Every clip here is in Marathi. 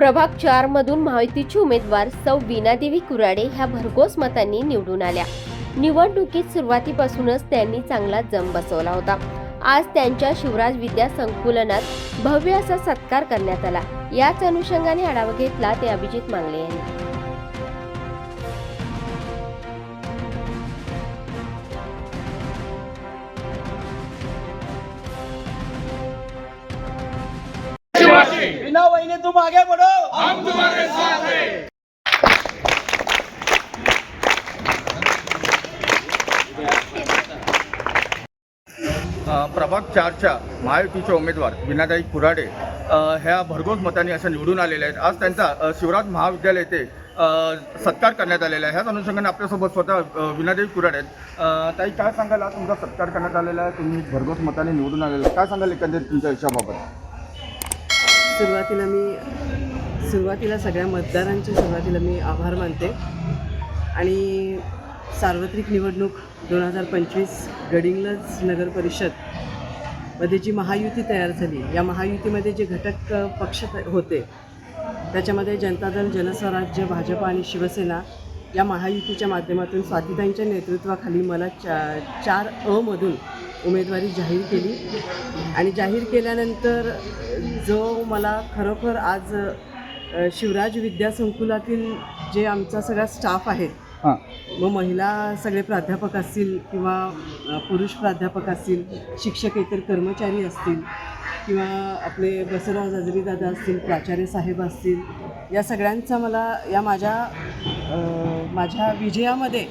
प्रभाग चार मधून महायुतीची उमेदवार सौ वीणादेवी कुराडे ह्या भरघोस मतांनी निवडून आल्या. निवडणुकीत सुरुवातीपासूनच त्यांनी चांगला जम बसवला होता. आज त्यांच्या शिवराज विद्या संकुलनात भव्य असा सत्कार करण्यात आला. याच अनुषंगाने आढावा घेतला ते अभिजित मांगले यांनी. बिना वहीने तुम आगे बढ़ो हम अ, प्रभाग चारच्या महायुतीचे उमेदवार विनाताई कुराडे ह्या भरघोस मतांनी अशा निवडून आलेल्या आहेत. आज त्यांचा शिवराज महाविद्यालय येथे सत्कार करण्यात आलेला आहे. ह्याच अनुषंगाने आपल्यासोबत स्वतः विनादेवी कुराडे आहेत. ताई काय सांगाल? आज तुमचा सत्कार करण्यात आलेला आहे. तुम्ही भरघोस मताने निवडून आलेला आहे. काय सांगाल एकंदरीत तुमच्या यशाबाबत सुरुवातीला मी सुरुवातीला सगळ्या मतदारांचे सुरुवातीला मी आभार मानते. आणि सार्वत्रिक निवडणूक दोन हजार पंचवीस गडिंग्लज नगर परिषदमध्ये जी महायुती तयार झाली या महायुतीमध्ये जे घटक पक्ष त- होते त्याच्यामध्ये जनता दल जनस्वराज्य भाजप आणि शिवसेना या महायुतीच्या माध्यमातून स्वातीताईंच्या नेतृत्वाखाली मला चा चार अमधून उमेदवारी जाहीर केली. आणि जाहीर केल्यानंतर जो मला खरोखर आज शिवराज विद्या संकुलातील जे आमचा सगळा स्टाफ आहे हां. मग महिला सगळे प्राध्यापक असतील किंवा पुरुष प्राध्यापक असतील शिक्षकेतर कर्मचारी असतील किंवा आपले बसवराव जाजरी दादा असतील प्राचार्य साहेब असतील या सगळ्यांचा मला या माझ्या माझ्या विजयामध्ये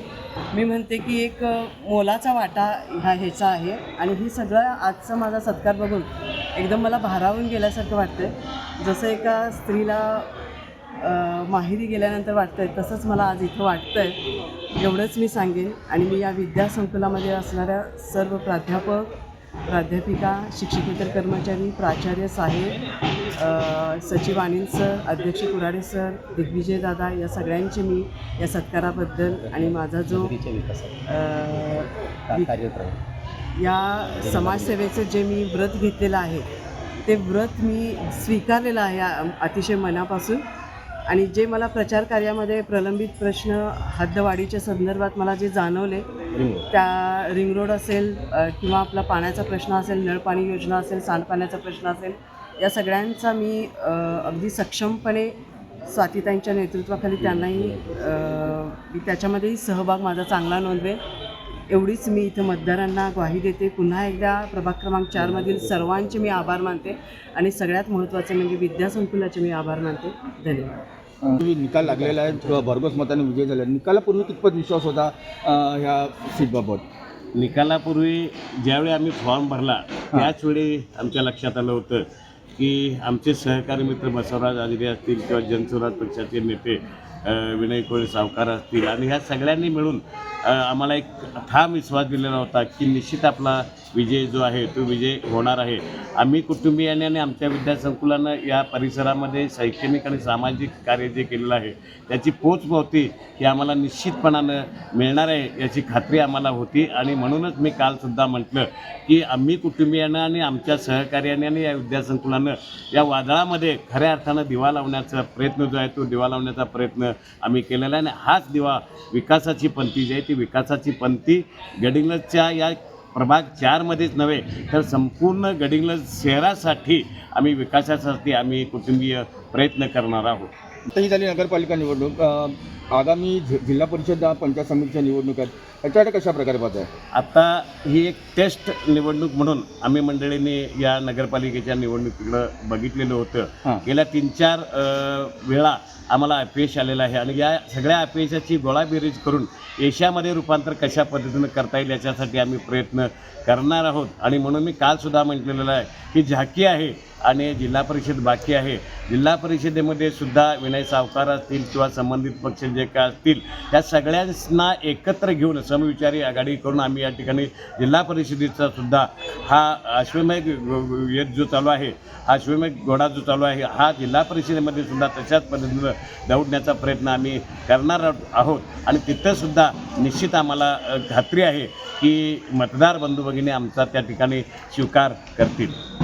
मी म्हणते की एक मोलाचा वाटा ह्या ह्याचा आहे. आणि ही सगळं आजचा माझा सत्कार बघून एकदम मला भारावून गेल्यासारखं वाटतं जसं एका स्त्रीला अ, माहेरी गेल्यानंतर वाटतंय तसंच मला आज इथं वाटतंय. एवढंच मी सांगेन. आणि मी या विद्यासंकुलामध्ये असणाऱ्या सर्व प्राध्यापक प्राध्यापिका शिक्षकेतर कर्मचारी प्राचार्य साहेब सचिव अनिल सर अध्यक्ष कुराडे सर दिग्विजय दादा या सगळ्यांचे मी या सत्काराबद्दल आणि माझा जो या समाजसेवेचं जे मी व्रत घेतलेलं आहे ते व्रत मी स्वीकारलेलं आहे अतिशय मनापासून. आणि जे मला प्रचार कार्यामध्ये प्रलंबित प्रश्न हद्दवाढीच्या संदर्भात मला जे जाणवले त्या रिंग रोड असेल किंवा आपला पाण्याचा प्रश्न असेल नळपाणी योजना असेल सांडपाण्याचा प्रश्न असेल या सगळ्यांचा मी अगदी सक्षमपणे स्वातिताईंच्या नेतृत्वाखाली त्यांनाही मी त्याच्यामध्येही सहभाग माझा चांगला नोंदवेल एवढीच मी इथं मतदारांना ग्वाही देते. पुन्हा एकदा प्रभाग क्रमांक चारमधील सर्वांचे मी आभार मानते आणि सगळ्यात महत्त्वाचे म्हणजे विद्यासंकुलाचे मी आभार मानते. धन्यवाद. तुम्ही निकाल लागलेला आहे भरघोस मताने विजय झाला आहे. निकालापूर्वी कितपत विश्वास होता ह्या सीटबाबत? निकालापूर्वी ज्यावेळी आम्ही फॉर्म भरला त्याच वेळी आमच्या लक्षात आलं होतं की आमचे सहकारी मित्र बसवराज आजरे असतील किंवा जनसुराज पक्षाचे नेते विनय कोळी सावकार असतील. आणि ह्या सगळ्यांनी मिळून आम्हाला एक ठाम विश्वास दिलेला होता की निश्चित आपला विजय जो आहे तो विजय होणार आहे. आम्ही कुटुंबियाने आणि आमच्या विद्यासंकुलानं या परिसरामध्ये शैक्षणिक आणि सामाजिक कार्य जे केलेलं आहे त्याची पोच ही आम्हाला निश्चितपणानं मिळणार आहे याची खात्री आम्हाला होती. आणि म्हणूनच मी कालसुद्धा म्हटलं की आम्ही कुटुंबियानं आणि आमच्या सहकार्याने आणि या विद्यासंकुलानं या वादळामध्ये खऱ्या अर्थानं दिवा लावण्याचा प्रयत्न जो आहे तो दिवा लावण्याचा प्रयत्न आम्ही केलेला आहे. आणि हाच दिवा विकासाची पंथी जी आहे ती विकासाची पंथी गडिंगच्या या प्रभाग चारमध्येच नव्हे तर संपूर्ण गडिंग्लज शहरासाठी आम्ही विकासासाठी आम्ही कुटुंबीय प्रयत्न करणार आहोत. ही झाली नगरपालिका निवडणूक. आगामी जि- जिल्हा परिषद पंचायत समितीच्या निवडणूक आहेत. ह्याच्याकडे कशा प्रकारे पाहताय? आता ही एक टेस्ट निवडणूक म्हणून आम्ही मंडळींनी या नगरपालिकेच्या निवडणुकीकडं बघितलेलं. होतं. गेल्या तीन चार वेळा आम्हाला अपयश आलेलं आहे. आणि या सगळ्या अपयशाची गोळाबेरीज करून एशियामध्ये रूपांतर कशा पद्धतीनं करता येईल याच्यासाठी आम्ही प्रयत्न करणार आहोत. आणि म्हणून मी कालसुद्धा म्हटलेलं आहे की झाकी आहे आणि जिल्हा परिषद बाकी आहे. जिल्हा परिषदेमध्ये सुद्धा विनय सावकार असतील किंवा संबंधित पक्ष जे काय असतील त्या सगळ्यांना एकत्र घेऊन समविचारी आघाडी करून आम्ही या ठिकाणी जिल्हा परिषदेचा सुद्धा हा अश्वमेघ येत जो चालू आहे हा अश्वमेघ घोडा जो चालू आहे हा जिल्हा परिषदेमध्ये सुद्धा तशाच पद्धतीनं दौडण्याचा प्रयत्न आम्ही करणार आहोत. आणि तिथंसुद्धा निश्चित आम्हाला खात्री आहे की मतदार बंधू भगिनी आमचा त्या ठिकाणी स्वीकार करतील.